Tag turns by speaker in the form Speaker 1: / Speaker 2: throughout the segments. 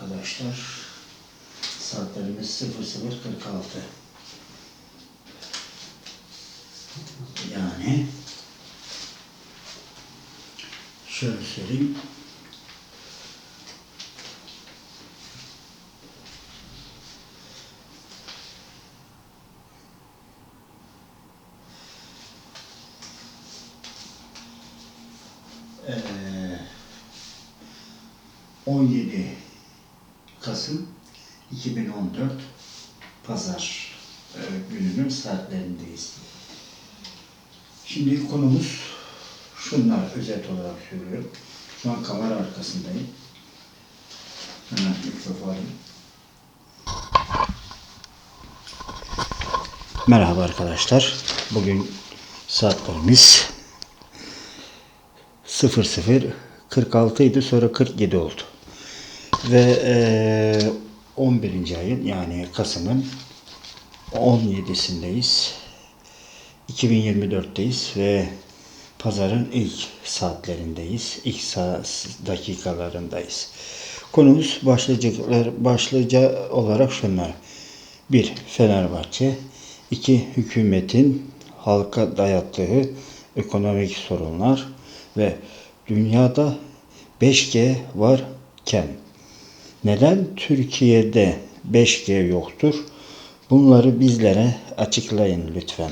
Speaker 1: arkadaşlar. Saatlerimiz 00.46. Yani şöyle söyleyeyim. Ee, 17 Şimdi konumuz şunlar özet olarak söylüyorum. Şu an kamera arkasındayım. Hemen mikrofonu. Merhaba arkadaşlar. Bugün saatlerimiz 00.46 idi sonra 47 oldu. Ve eee 11. ayın yani Kasım'ın 17'sindeyiz. 2024'teyiz ve pazarın ilk saatlerindeyiz. İlk saat dakikalarındayız. Konumuz başlıcaklar başlıca olarak şunlar. 1. Fenerbahçe 2. Hükümetin halka dayattığı ekonomik sorunlar ve dünyada 5G varken neden Türkiye'de 5G yoktur? Bunları bizlere açıklayın lütfen.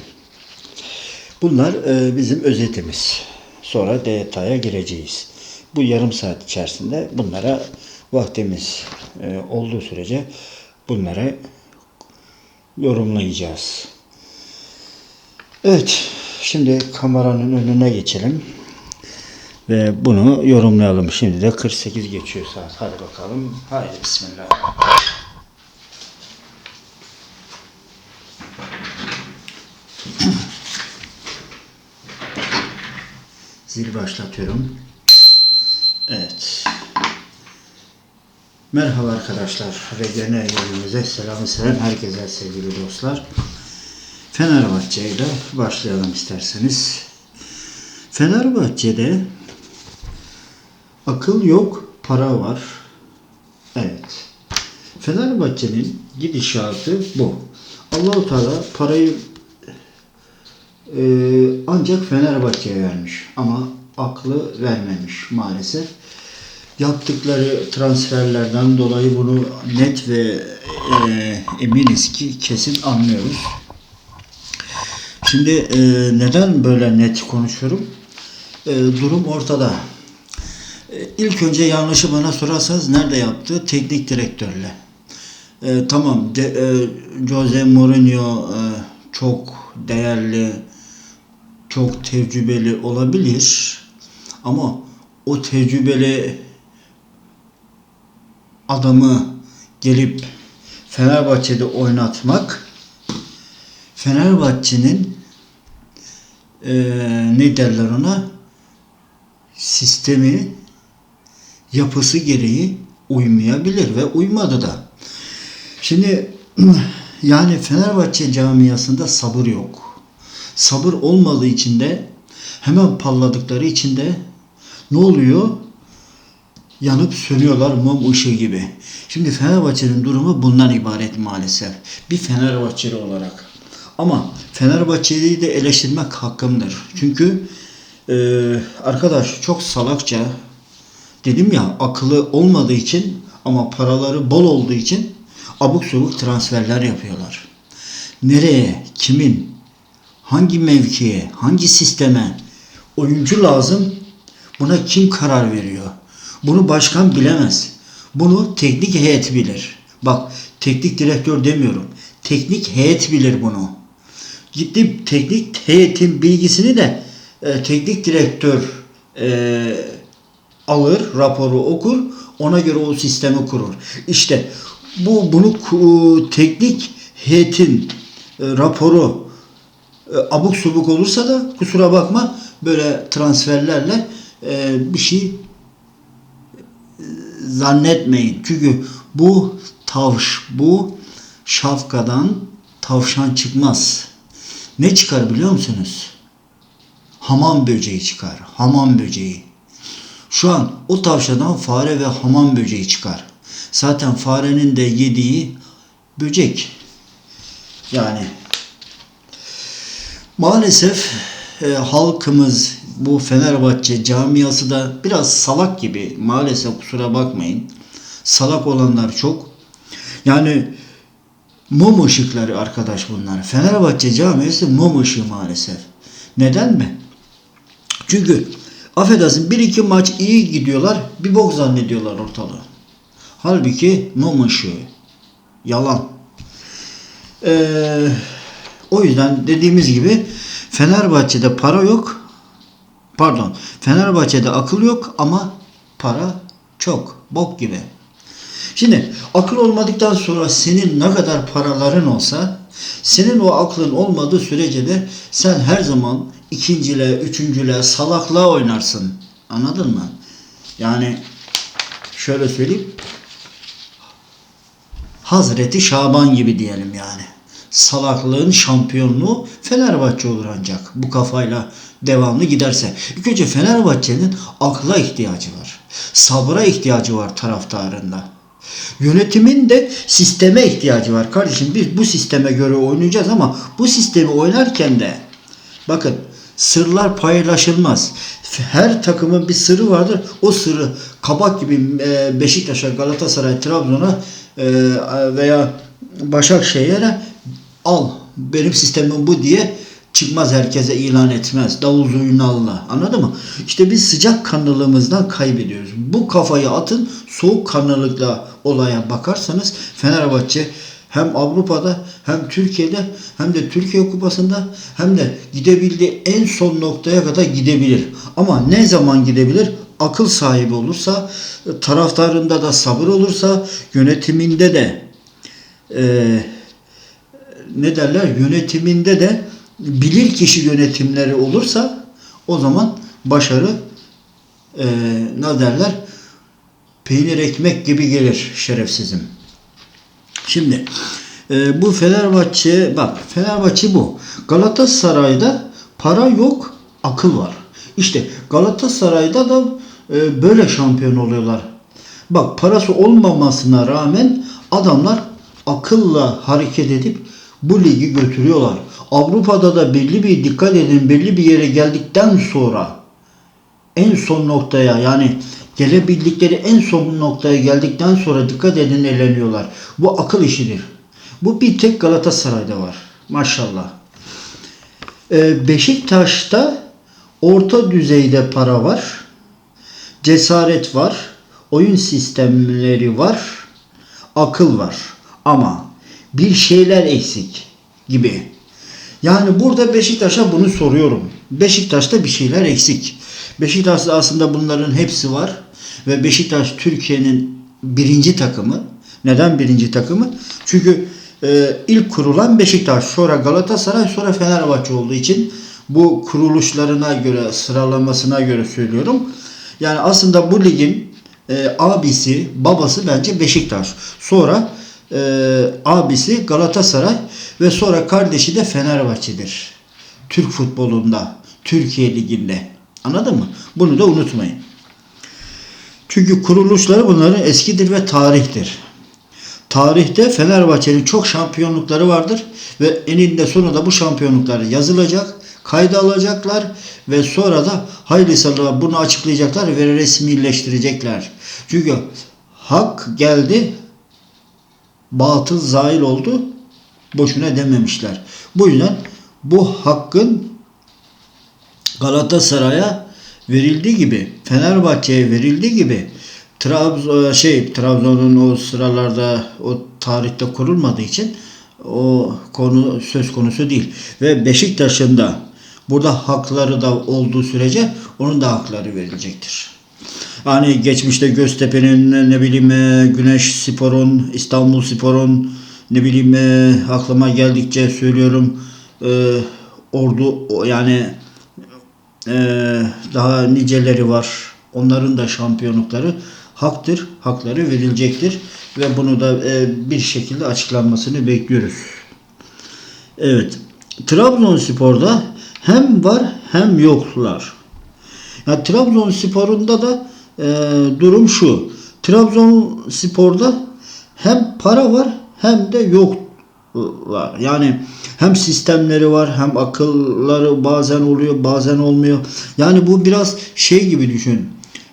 Speaker 1: Bunlar e, bizim özetimiz. Sonra detaya gireceğiz. Bu yarım saat içerisinde bunlara vaktimiz e, olduğu sürece bunları yorumlayacağız. Evet, şimdi kameranın önüne geçelim ve bunu yorumlayalım. Şimdi de 48 geçiyor saat. Hadi bakalım. Haydi bismillah. Zil başlatıyorum. Evet. Merhaba arkadaşlar. Regene yolumuza selam selam herkese sevgili dostlar. Fenerbahçe ile başlayalım isterseniz. Fenerbahçe'de akıl yok, para var. Evet. Fenerbahçe'nin gidişatı bu. Allahu Teala parayı e, ancak Fenerbahçe'ye vermiş ama aklı vermemiş maalesef. Yaptıkları transferlerden dolayı bunu net ve e, eminiz ki kesin anlıyoruz. Şimdi e, neden böyle net konuşuyorum? E, durum ortada. E, ilk önce yanlışı bana sorarsanız nerede yaptı? Teknik direktörle. E, tamam de, e, Jose Mourinho e, çok değerli, çok tecrübeli olabilir. Ama o tecrübeli adamı gelip Fenerbahçe'de oynatmak Fenerbahçe'nin e, ne derler ona sistemi yapısı gereği uymayabilir ve uymadı da. Şimdi yani Fenerbahçe camiasında sabır yok. Sabır olmadığı için de hemen palladıkları için de ne oluyor? Yanıp sönüyorlar mum ışığı gibi. Şimdi Fenerbahçe'nin durumu bundan ibaret maalesef. Bir Fenerbahçeli olarak. Ama Fenerbahçe'yi de eleştirmek hakkımdır. Çünkü e, arkadaş çok salakça dedim ya akıllı olmadığı için ama paraları bol olduğu için abuk subuk transferler yapıyorlar. Nereye, kimin, hangi mevkiye, hangi sisteme oyuncu lazım buna kim karar veriyor? Bunu başkan bilemez. Bunu teknik heyet bilir. Bak teknik direktör demiyorum. Teknik heyet bilir bunu. Gitti teknik heyetin bilgisini de e, teknik direktör e, alır, raporu okur, ona göre o sistemi kurur. İşte bu bunu ku- teknik heyetin e, raporu e, abuk subuk olursa da kusura bakma böyle transferlerle e, bir şey e, zannetmeyin. Çünkü bu tavş, bu şafkadan tavşan çıkmaz. Ne çıkar biliyor musunuz? Hamam böceği çıkar. Hamam böceği. Şu an o tavşadan fare ve hamam böceği çıkar. Zaten farenin de yediği böcek. Yani maalesef e, halkımız bu Fenerbahçe camiası da biraz salak gibi maalesef kusura bakmayın. Salak olanlar çok. Yani mum ışıkları arkadaş bunlar. Fenerbahçe camiası mum ışığı maalesef. Neden mi? Çünkü affedersin bir iki maç iyi gidiyorlar bir bok zannediyorlar ortalığı. Halbuki mum ışığı. Yalan. Ee, o yüzden dediğimiz gibi Fenerbahçe'de para yok. Pardon. Fenerbahçe'de akıl yok ama para çok. Bok gibi. Şimdi akıl olmadıktan sonra senin ne kadar paraların olsa senin o aklın olmadığı sürece de sen her zaman ikincile, üçüncüle, salaklığa oynarsın. Anladın mı? Yani şöyle söyleyeyim. Hazreti Şaban gibi diyelim yani. Salaklığın şampiyonluğu Fenerbahçe olur ancak bu kafayla devamlı giderse. İlk önce Fenerbahçe'nin akla ihtiyacı var. Sabra ihtiyacı var taraftarında. Yönetimin de sisteme ihtiyacı var. Kardeşim biz bu sisteme göre oynayacağız ama bu sistemi oynarken de bakın sırlar paylaşılmaz. Her takımın bir sırrı vardır. O sırrı kabak gibi e, Beşiktaş'a, Galatasaray, Trabzon'a e, veya Başakşehir'e al benim sistemim bu diye çıkmaz herkese ilan etmez. Davul zurnalla. Anladın mı? İşte biz sıcak kanlılığımızdan kaybediyoruz. Bu kafayı atın soğuk kanlılıkla olaya bakarsanız Fenerbahçe hem Avrupa'da hem Türkiye'de hem de Türkiye Kupası'nda hem de gidebildiği en son noktaya kadar gidebilir. Ama ne zaman gidebilir? Akıl sahibi olursa, taraftarında da sabır olursa, yönetiminde de eee ne derler yönetiminde de bilir kişi yönetimleri olursa o zaman başarı e, ne derler peynir ekmek gibi gelir şerefsizim. Şimdi e, bu Fenerbahçe bak Fenerbahçe bu. Galatasaray'da para yok akıl var. İşte Galatasaray'da da e, böyle şampiyon oluyorlar. Bak parası olmamasına rağmen adamlar akılla hareket edip bu ligi götürüyorlar. Avrupa'da da belli bir dikkat edin belli bir yere geldikten sonra en son noktaya yani gelebildikleri en son noktaya geldikten sonra dikkat edin eleniyorlar. Bu akıl işidir. Bu bir tek Galatasaray'da var. Maşallah. Ee, Beşiktaş'ta orta düzeyde para var. Cesaret var. Oyun sistemleri var. Akıl var. Ama bir şeyler eksik gibi. Yani burada Beşiktaş'a bunu soruyorum. Beşiktaş'ta bir şeyler eksik. Beşiktaş'ta aslında bunların hepsi var. Ve Beşiktaş Türkiye'nin birinci takımı. Neden birinci takımı? Çünkü e, ilk kurulan Beşiktaş, sonra Galatasaray, sonra Fenerbahçe olduğu için bu kuruluşlarına göre, sıralamasına göre söylüyorum. Yani aslında bu ligin e, abisi, babası bence Beşiktaş. Sonra e, abisi Galatasaray ve sonra kardeşi de Fenerbahçe'dir. Türk futbolunda, Türkiye Ligi'nde. Anladın mı? Bunu da unutmayın. Çünkü kuruluşları bunların eskidir ve tarihtir. Tarihte Fenerbahçe'nin çok şampiyonlukları vardır ve eninde sonunda bu şampiyonluklar yazılacak, kayda alacaklar ve sonra da hayırlısıyla bunu açıklayacaklar ve resmileştirecekler. Çünkü hak geldi, batıl zail oldu, boşuna dememişler. Bu yüzden bu hakkın Galatasaray'a verildiği gibi, Fenerbahçe'ye verildiği gibi Trabzon şey Trabzon'un o sıralarda o tarihte kurulmadığı için o konu söz konusu değil ve Beşiktaş'ın da burada hakları da olduğu sürece onun da hakları verilecektir. Hani geçmişte Göztepe'nin ne bileyim e, Güneş Spor'un, İstanbul Spor'un ne bileyim e, aklıma geldikçe söylüyorum e, ordu yani e, daha niceleri var. Onların da şampiyonlukları haktır, hakları verilecektir ve bunu da e, bir şekilde açıklanmasını bekliyoruz. Evet. Trabzonspor'da hem var hem yoklar. Ya Trabzonspor'unda da e, durum şu. Trabzonspor'da hem para var hem de yoklar. Yani hem sistemleri var hem akılları bazen oluyor bazen olmuyor. Yani bu biraz şey gibi düşün.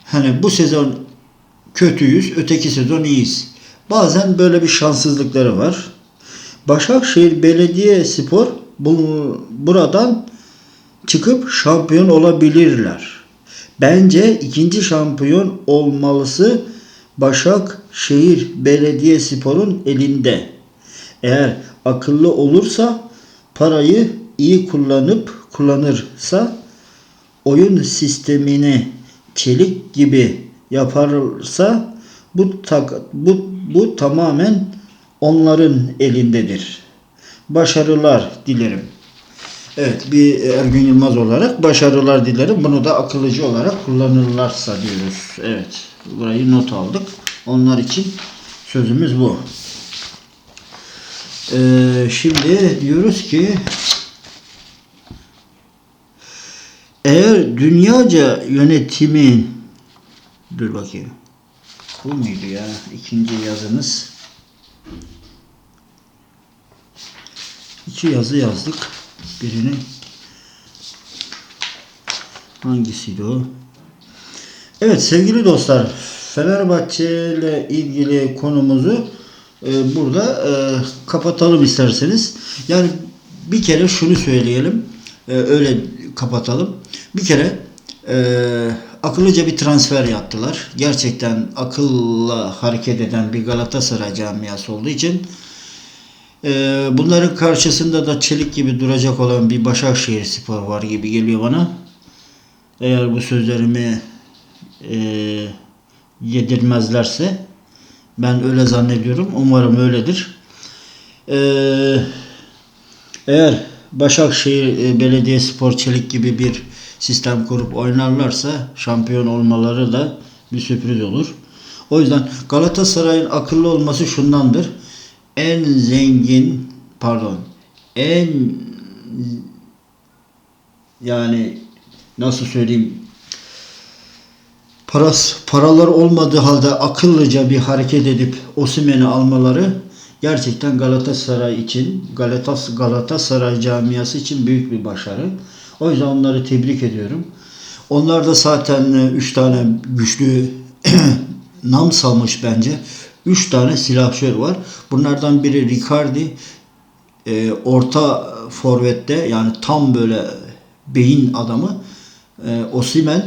Speaker 1: Hani bu sezon kötüyüz, öteki sezon iyiyiz. Bazen böyle bir şanssızlıkları var. Başakşehir Belediyespor bu, buradan çıkıp şampiyon olabilirler. Bence ikinci şampiyon olmalısı Başakşehir Belediyespor'un elinde. Eğer akıllı olursa parayı iyi kullanıp kullanırsa oyun sistemini çelik gibi yaparsa bu bu bu tamamen onların elindedir. Başarılar dilerim. Evet bir Ergün Yılmaz olarak başarılar dilerim. Bunu da akıllıcı olarak kullanırlarsa diyoruz. Evet burayı not aldık. Onlar için sözümüz bu. Ee, şimdi diyoruz ki eğer dünyaca yönetimin dur bakayım bu muydu ya ikinci yazımız iki yazı yazdık birini hangisiydi o evet sevgili dostlar Fenerbahçe ile ilgili konumuzu e, burada e, kapatalım isterseniz. Yani bir kere şunu söyleyelim. E, öyle kapatalım. Bir kere e, akıllıca bir transfer yaptılar. Gerçekten akılla hareket eden bir Galatasaray camiası olduğu için bunların karşısında da çelik gibi duracak olan bir Başakşehir Spor var gibi geliyor bana. Eğer bu sözlerimi e, yedirmezlerse ben öyle zannediyorum. Umarım öyledir. Ee, eğer Başakşehir e, Belediyespor Çelik gibi bir sistem kurup oynarlarsa şampiyon olmaları da bir sürpriz olur. O yüzden Galatasaray'ın akıllı olması şundandır. En zengin pardon en yani nasıl söyleyeyim paras, paralar olmadığı halde akıllıca bir hareket edip Osimhen'i almaları gerçekten Galatasaray için, Galatas Galatasaray camiası için büyük bir başarı. O yüzden onları tebrik ediyorum. Onlar da zaten 3 tane güçlü nam salmış bence. 3 tane silahşör var. Bunlardan biri Ricardi. E, orta forvette yani tam böyle beyin adamı. E, Osimen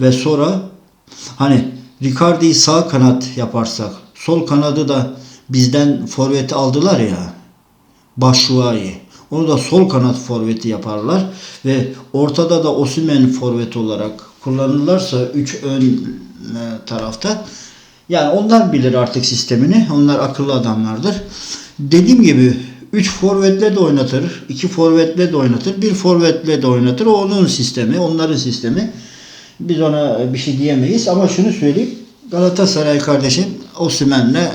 Speaker 1: ve sonra Hani Ricardi'yi sağ kanat yaparsak, sol kanadı da bizden forveti aldılar ya. Başşuayı. Onu da sol kanat forveti yaparlar ve ortada da Osimhen forveti olarak kullanırlarsa 3 ön e, tarafta yani onlar bilir artık sistemini. Onlar akıllı adamlardır. Dediğim gibi 3 forvetle de oynatır, 2 forvetle de oynatır, 1 forvetle de oynatır. O onun sistemi, onların sistemi. Biz ona bir şey diyemeyiz ama şunu söyleyeyim. Galatasaray kardeşim Osimhen'le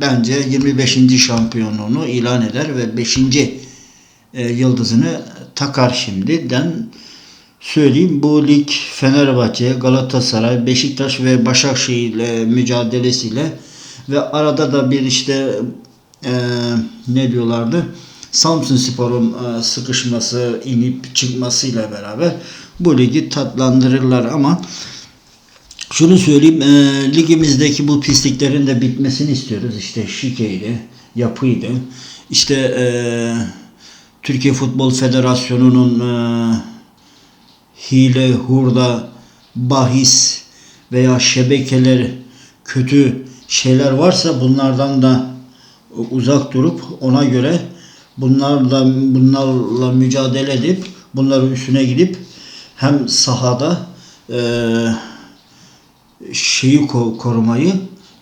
Speaker 1: bence 25. şampiyonluğunu ilan eder ve 5. E, yıldızını takar şimdiden söyleyeyim. Bu lig Fenerbahçe, Galatasaray, Beşiktaş ve Başakşehir mücadelesiyle ve arada da bir işte e, ne diyorlardı? Samsun Spor'un e, sıkışması, inip çıkmasıyla beraber bu ligi tatlandırırlar ama şunu söyleyeyim e, ligimizdeki bu pisliklerin de bitmesini istiyoruz. İşte şikeydi, yapıydı. İşte e, Türkiye Futbol Federasyonu'nun e, hile, hurda, bahis veya şebekeler kötü şeyler varsa bunlardan da uzak durup ona göre bunlarla bunlarla mücadele edip bunların üstüne gidip hem sahada e, şeyi korumayı,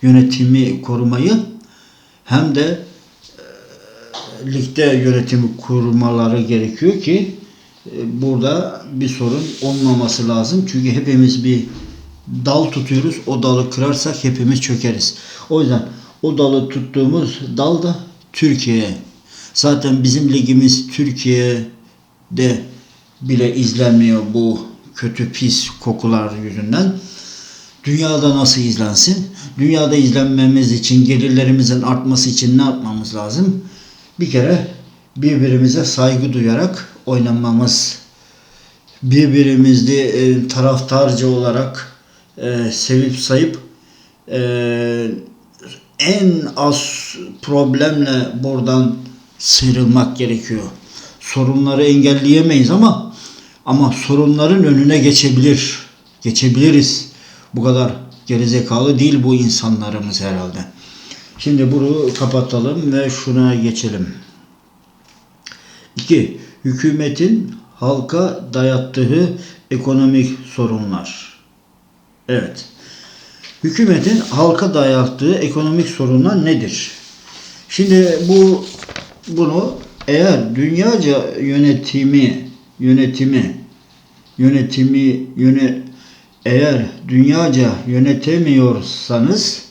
Speaker 1: yönetimi korumayı hem de e, ligde yönetimi kurmaları gerekiyor ki burada bir sorun olmaması lazım. Çünkü hepimiz bir dal tutuyoruz. O dalı kırarsak hepimiz çökeriz. O yüzden o dalı tuttuğumuz dal da Türkiye. Zaten bizim ligimiz Türkiye'de bile izlenmiyor bu kötü pis kokular yüzünden. Dünyada nasıl izlensin? Dünyada izlenmemiz için, gelirlerimizin artması için ne yapmamız lazım? Bir kere birbirimize saygı duyarak oynamamız, birbirimizi e, taraftarcı olarak e, sevip sayıp e, en az problemle buradan sıyrılmak gerekiyor. Sorunları engelleyemeyiz ama ama sorunların önüne geçebilir. Geçebiliriz. Bu kadar gerizekalı değil bu insanlarımız herhalde. Şimdi bunu kapatalım ve şuna geçelim. 2. Hükümetin halka dayattığı ekonomik sorunlar. Evet. Hükümetin halka dayattığı ekonomik sorunlar nedir? Şimdi bu bunu eğer dünyaca yönetimi yönetimi yönetimi yöne eğer dünyaca yönetemiyorsanız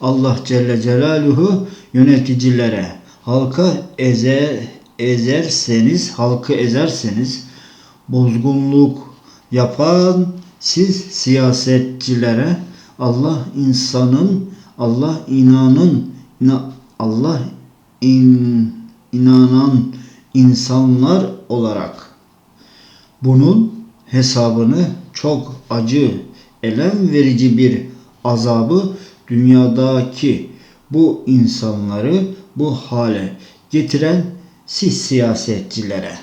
Speaker 1: Allah Celle Celaluhu yöneticilere halka ezer, ezerseniz halkı ezerseniz bozgunluk yapan siz siyasetçilere Allah insanın Allah inanın ina- Allah in, inanan insanlar olarak bunun hesabını çok acı, elem verici bir azabı dünyadaki bu insanları bu hale getiren siz siyasetçilere.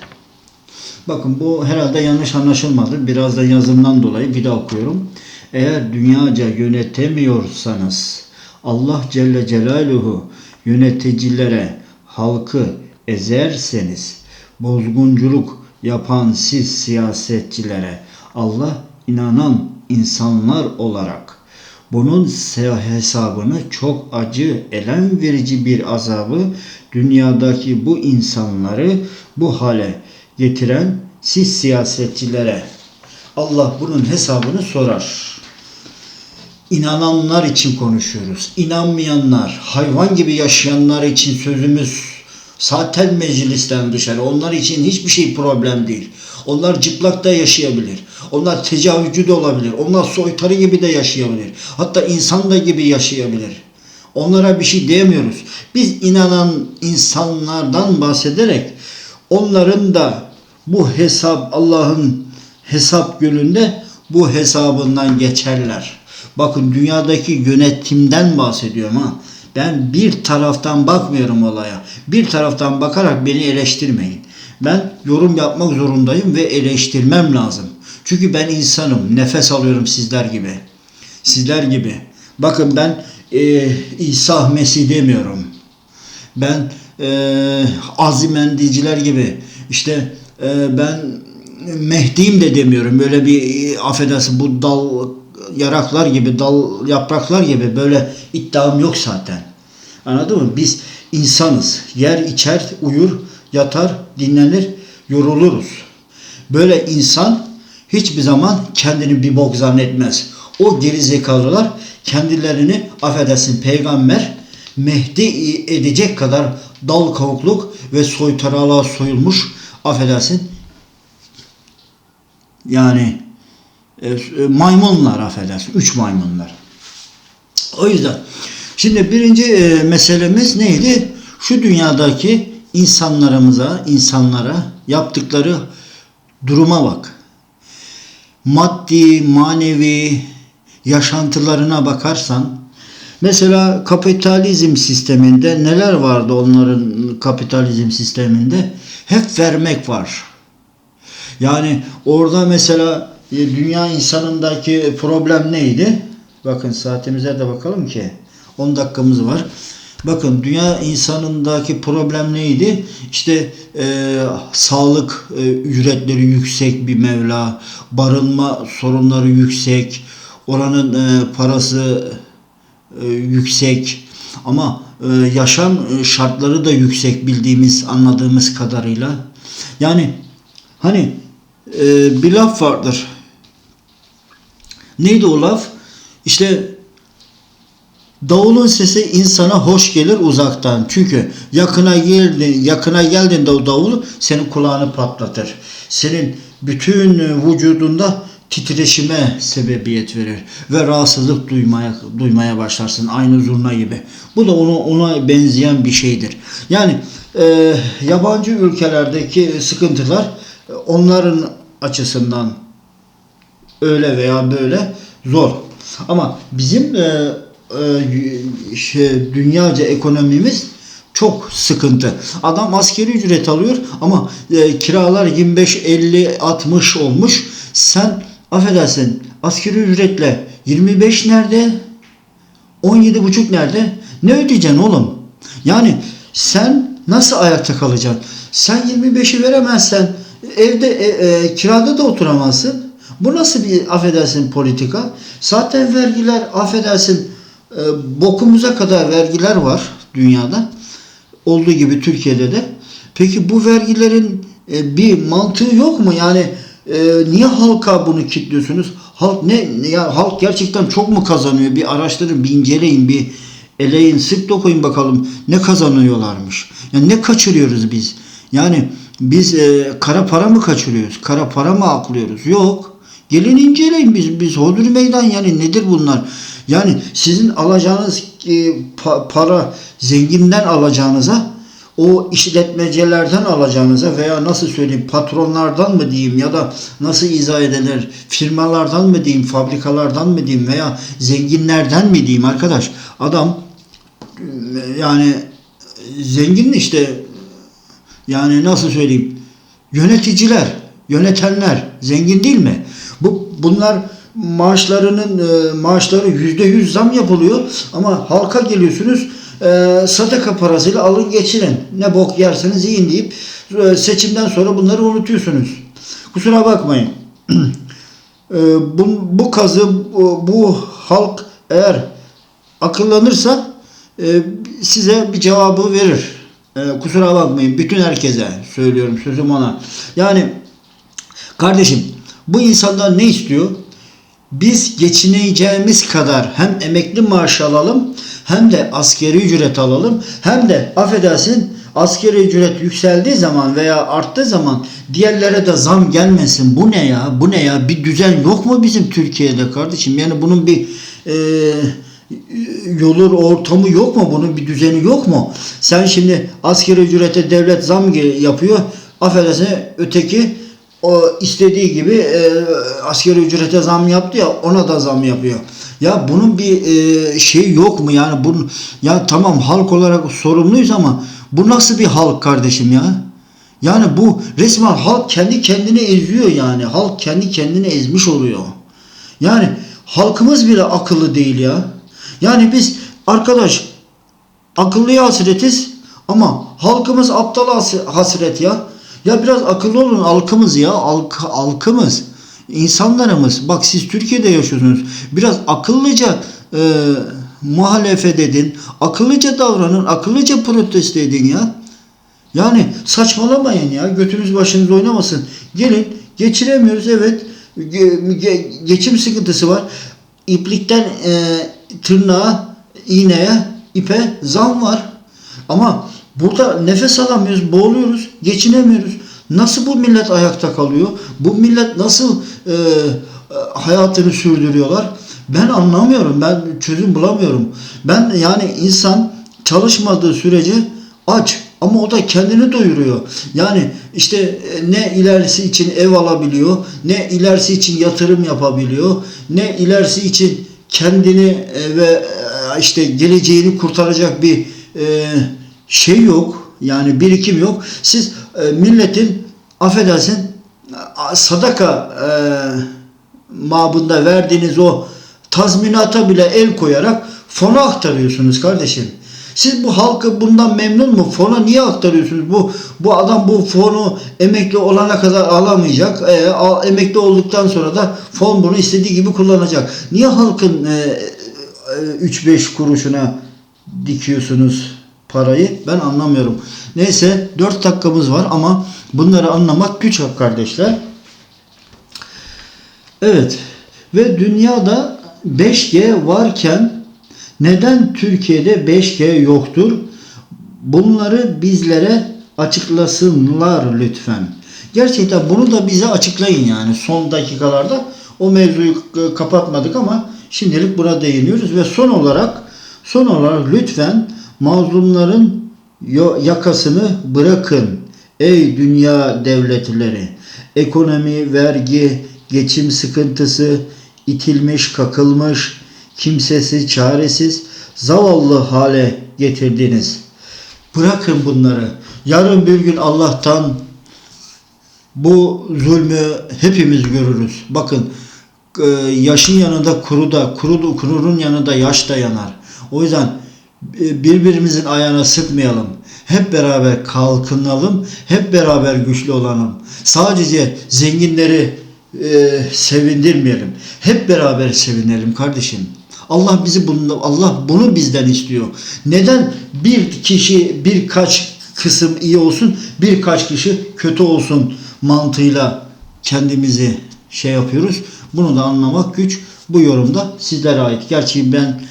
Speaker 1: Bakın bu herhalde yanlış anlaşılmadı. Biraz da yazımdan dolayı bir daha okuyorum. Eğer dünyaca yönetemiyorsanız Allah Celle Celaluhu yöneticilere halkı ezerseniz bozgunculuk yapan siz siyasetçilere Allah inanan insanlar olarak bunun hesabını çok acı, elem verici bir azabı dünyadaki bu insanları bu hale getiren siz siyasetçilere Allah bunun hesabını sorar. İnananlar için konuşuyoruz. İnanmayanlar, hayvan gibi yaşayanlar için sözümüz zaten meclisten dışarı. Onlar için hiçbir şey problem değil. Onlar çıplak da yaşayabilir. Onlar tecavüzcü de olabilir. Onlar soytarı gibi de yaşayabilir. Hatta insan da gibi yaşayabilir. Onlara bir şey diyemiyoruz. Biz inanan insanlardan bahsederek onların da bu hesap Allah'ın hesap gününde bu hesabından geçerler. Bakın dünyadaki yönetimden bahsediyorum ha. Ben bir taraftan bakmıyorum olaya. Bir taraftan bakarak beni eleştirmeyin. Ben yorum yapmak zorundayım ve eleştirmem lazım. Çünkü ben insanım. Nefes alıyorum sizler gibi. Sizler gibi. Bakın ben e, İsa Mesih demiyorum. Ben e, azimendiciler gibi işte e, ben Mehdi'yim de demiyorum. Böyle bir e, affedersin bu dal yaraklar gibi, dal yapraklar gibi böyle iddiam yok zaten. Anladın mı? Biz insanız. Yer, içer, uyur, yatar, dinlenir, yoruluruz. Böyle insan hiçbir zaman kendini bir bok zannetmez. O geri zekalılar kendilerini affedersin peygamber Mehdi edecek kadar dal kavukluk ve soytaralığa soyulmuş affedersin yani e, maymunlar affedersin. Üç maymunlar. O yüzden şimdi birinci e, meselemiz neydi? Şu dünyadaki insanlarımıza, insanlara yaptıkları duruma bak. Maddi, manevi yaşantılarına bakarsan mesela kapitalizm sisteminde neler vardı onların kapitalizm sisteminde? Hep vermek var. Yani orada mesela e, dünya insanındaki problem neydi? Bakın saatimize de bakalım ki 10 dakikamız var. Bakın dünya insanındaki problem neydi? İşte e, sağlık e, ücretleri yüksek bir Mevla, barınma sorunları yüksek, oranın e, parası e, yüksek ama e, yaşam e, şartları da yüksek bildiğimiz, anladığımız kadarıyla. Yani hani e, bir laf vardır. Neydi o laf? İşte davulun sesi insana hoş gelir uzaktan. Çünkü yakına geldi, yakına geldiğinde o davul senin kulağını patlatır. Senin bütün vücudunda titreşime sebebiyet verir ve rahatsızlık duymaya duymaya başlarsın aynı zurna gibi. Bu da ona ona benzeyen bir şeydir. Yani e, yabancı ülkelerdeki sıkıntılar e, onların açısından öyle veya böyle zor. Ama bizim e, e, şey, dünyaca ekonomimiz çok sıkıntı. Adam askeri ücret alıyor ama e, kiralar 25, 50, 60 olmuş. Sen affedersin askeri ücretle 25 nerede? 17 buçuk nerede? Ne ödeyeceksin oğlum? Yani sen nasıl ayakta kalacaksın? Sen 25'i veremezsen evde e, e, kirada da oturamazsın. Bu nasıl bir affedersin politika? Zaten vergiler affedersin e, bokumuza kadar vergiler var dünyada. Olduğu gibi Türkiye'de de. Peki bu vergilerin e, bir mantığı yok mu? Yani e, niye halka bunu kilitliyorsunuz? Halk ne ya halk gerçekten çok mu kazanıyor? Bir araştırın, bir inceleyin, bir eleyin, sık dokuyun bakalım ne kazanıyorlarmış. Yani ne kaçırıyoruz biz? Yani biz e, kara para mı kaçırıyoruz? Kara para mı aklıyoruz? Yok. Gelin inceleyin biz biz hodri meydan yani nedir bunlar? Yani sizin alacağınız e, pa- para zenginden alacağınıza o işletmecilerden alacağınıza veya nasıl söyleyeyim patronlardan mı diyeyim ya da nasıl izah edilir firmalardan mı diyeyim fabrikalardan mı diyeyim veya zenginlerden mi diyeyim arkadaş adam yani zengin işte yani nasıl söyleyeyim yöneticiler yönetenler zengin değil mi? Bu bunlar maaşlarının e, maaşları yüzde yüz zam yapılıyor ama halka geliyorsunuz e, sadaka parasıyla alın geçirin. Ne bok yerseniz yiyin deyip e, seçimden sonra bunları unutuyorsunuz. Kusura bakmayın. E, bu, bu kazı bu, bu halk eğer akıllanırsa e, size bir cevabı verir. E, kusura bakmayın bütün herkese söylüyorum sözüm ona. Yani kardeşim bu insanlar ne istiyor? Biz geçineceğimiz kadar hem emekli maaşı alalım hem de askeri ücret alalım hem de affedersin askeri ücret yükseldiği zaman veya arttığı zaman diğerlere de zam gelmesin. Bu ne ya? Bu ne ya? Bir düzen yok mu bizim Türkiye'de kardeşim? Yani bunun bir e, yolu ortamı yok mu? Bunun bir düzeni yok mu? Sen şimdi askeri ücrete devlet zam yapıyor. Affedersin öteki o istediği gibi e, askeri ücrete zam yaptı ya ona da zam yapıyor. Ya bunun bir e, şeyi yok mu yani bunun ya tamam halk olarak sorumluyuz ama bu nasıl bir halk kardeşim ya? Yani bu resmen halk kendi kendini eziyor yani. Halk kendi kendini ezmiş oluyor. Yani halkımız bile akıllı değil ya. Yani biz arkadaş akıllıya hasretiz ama halkımız aptal hasret ya. Ya biraz akıllı olun halkımız ya. Halk, halkımız. insanlarımız. Bak siz Türkiye'de yaşıyorsunuz. Biraz akıllıca e, muhalefet edin. Akıllıca davranın. Akıllıca protesto edin ya. Yani saçmalamayın ya. Götünüz başınız oynamasın. Gelin geçiremiyoruz evet. Ge- ge- geçim sıkıntısı var. İplikten e, tırnağa, iğneye, ipe zam var. Ama burada nefes alamıyoruz, boğuluyoruz, geçinemiyoruz. Nasıl bu millet ayakta kalıyor? Bu millet nasıl e, e, hayatını sürdürüyorlar? Ben anlamıyorum. Ben çözüm bulamıyorum. Ben yani insan çalışmadığı sürece aç ama o da kendini doyuruyor. Yani işte e, ne ilerisi için ev alabiliyor, ne ilerisi için yatırım yapabiliyor, ne ilerisi için kendini e, ve e, işte geleceğini kurtaracak bir şey yok. Yani birikim yok. Siz milletin affedersin sadaka mabında verdiğiniz o tazminata bile el koyarak fona aktarıyorsunuz kardeşim. Siz bu halkı bundan memnun mu? Fona niye aktarıyorsunuz? Bu bu adam bu fonu emekli olana kadar alamayacak. E, al, emekli olduktan sonra da fon bunu istediği gibi kullanacak. Niye halkın e, e, 3-5 kuruşuna dikiyorsunuz parayı? Ben anlamıyorum. Neyse 4 dakikamız var ama bunları anlamak güç kardeşler. Evet ve dünyada 5G varken neden Türkiye'de 5G yoktur? Bunları bizlere açıklasınlar lütfen. Gerçekten bunu da bize açıklayın yani son dakikalarda O mevzuyu kapatmadık ama şimdilik buna değiniyoruz ve son olarak son olarak lütfen mazlumların yakasını bırakın. Ey dünya devletleri, ekonomi, vergi, geçim sıkıntısı, itilmiş, kakılmış, kimsesiz, çaresiz, zavallı hale getirdiniz. Bırakın bunları. Yarın bir gün Allah'tan bu zulmü hepimiz görürüz. Bakın yaşın yanında kuru da, kuru kurunun yanında yaş da yanar. O yüzden birbirimizin ayağına sıkmayalım. Hep beraber kalkınalım. Hep beraber güçlü olalım. Sadece zenginleri e, sevindirmeyelim. Hep beraber sevinelim kardeşim. Allah bizi bunu Allah bunu bizden istiyor. Neden bir kişi birkaç kısım iyi olsun, birkaç kişi kötü olsun mantığıyla kendimizi şey yapıyoruz. Bunu da anlamak güç. Bu yorumda sizlere ait. Gerçi ben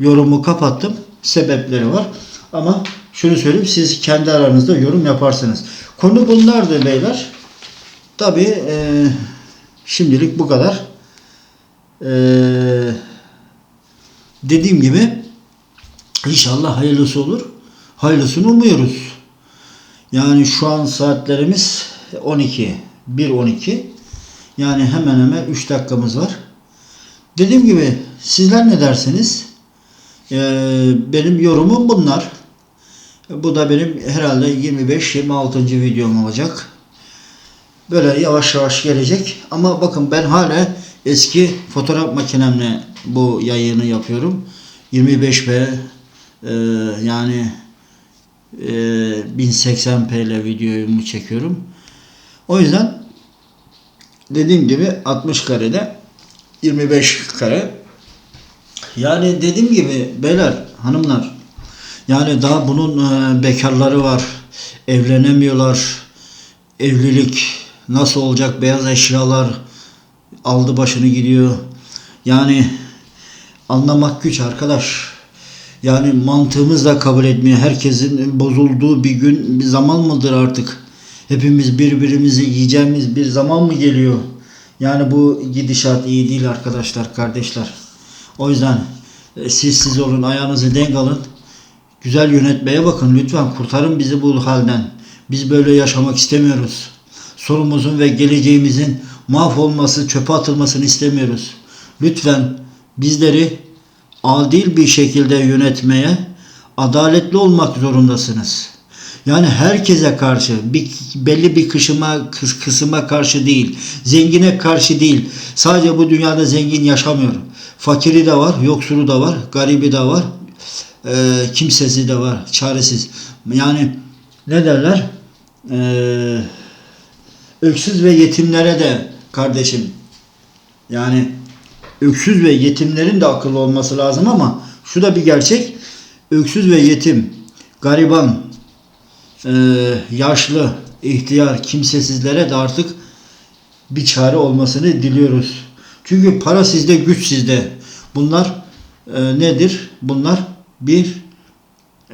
Speaker 1: yorumu kapattım. Sebepleri var. Ama şunu söyleyeyim siz kendi aranızda yorum yaparsınız. Konu bunlardı beyler. Tabi şimdilik bu kadar. Eee dediğim gibi inşallah hayırlısı olur. Hayırlısını umuyoruz. Yani şu an saatlerimiz 12. 1.12. Yani hemen hemen 3 dakikamız var. Dediğim gibi sizler ne dersiniz? Ee, benim yorumum bunlar. Bu da benim herhalde 25-26. videom olacak. Böyle yavaş yavaş gelecek. Ama bakın ben hala eski fotoğraf makinemle bu yayını yapıyorum. 25p e, yani e, 1080p ile videomu çekiyorum. O yüzden dediğim gibi 60 karede 25 kare yani dediğim gibi beyler hanımlar yani daha bunun e, bekarları var evlenemiyorlar evlilik nasıl olacak beyaz eşyalar aldı başını gidiyor yani anlamak güç arkadaş. Yani mantığımız da kabul etmiyor. Herkesin bozulduğu bir gün, bir zaman mıdır artık? Hepimiz birbirimizi yiyeceğimiz bir zaman mı geliyor? Yani bu gidişat iyi değil arkadaşlar, kardeşler. O yüzden e, siz siz olun, ayağınızı denk alın. Güzel yönetmeye bakın lütfen kurtarın bizi bu halden. Biz böyle yaşamak istemiyoruz. Sorumuzun ve geleceğimizin mahvolması, çöpe atılmasını istemiyoruz. Lütfen bizleri adil bir şekilde yönetmeye adaletli olmak zorundasınız. Yani herkese karşı bir, belli bir kısıma, kıs, kısıma karşı değil, zengine karşı değil. Sadece bu dünyada zengin yaşamıyor. Fakiri de var, yoksulu da var, garibi de var, e, kimsesi de var, çaresiz. Yani ne derler? E, öksüz ve yetimlere de kardeşim yani öksüz ve yetimlerin de akıllı olması lazım ama şu da bir gerçek. Öksüz ve yetim, gariban, e, yaşlı, ihtiyar, kimsesizlere de artık bir çare olmasını diliyoruz. Çünkü para sizde, güç sizde. Bunlar e, nedir? Bunlar bir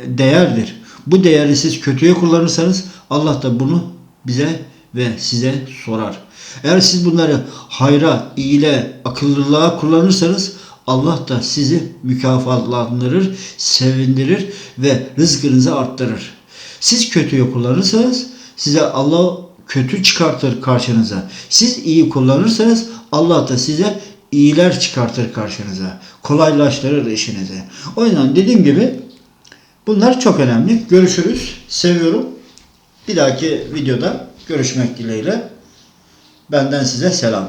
Speaker 1: değerdir. Bu değeri siz kötüye kullanırsanız Allah da bunu bize ve size sorar. Eğer siz bunları hayra, iyile, akıllılığa kullanırsanız Allah da sizi mükafatlandırır, sevindirir ve rızkınızı arttırır. Siz kötüye kullanırsanız size Allah kötü çıkartır karşınıza. Siz iyi kullanırsanız Allah da size iyiler çıkartır karşınıza. Kolaylaştırır işinizi. O yüzden dediğim gibi bunlar çok önemli. Görüşürüz. Seviyorum. Bir dahaki videoda görüşmek dileğiyle. Benden size selam.